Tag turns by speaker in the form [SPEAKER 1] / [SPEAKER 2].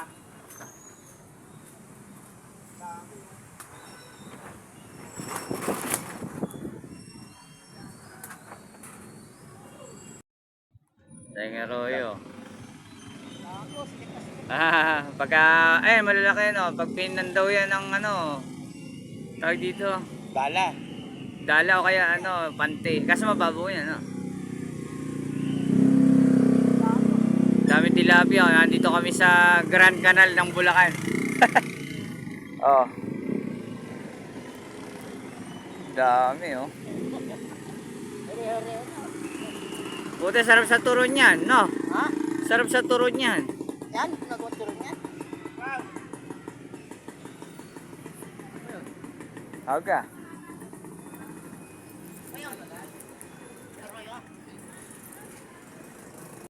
[SPEAKER 1] Ha? Tenga
[SPEAKER 2] royo. Ah,
[SPEAKER 1] ah, ah, pagka, eh, malalaki no. Pag pinan yan ng ano, tawag dito.
[SPEAKER 2] Dala.
[SPEAKER 1] Dala o kaya ano, pante. Kaso mababaw yan, no? Nandito kami sa Grand Canal ng Bulacan. oh. Dami, oh. Buti sarap sa turon yan, no?
[SPEAKER 2] Ha?
[SPEAKER 1] Sarap sa turon yan.
[SPEAKER 2] Yan, nagawa turo niya.
[SPEAKER 1] Aga.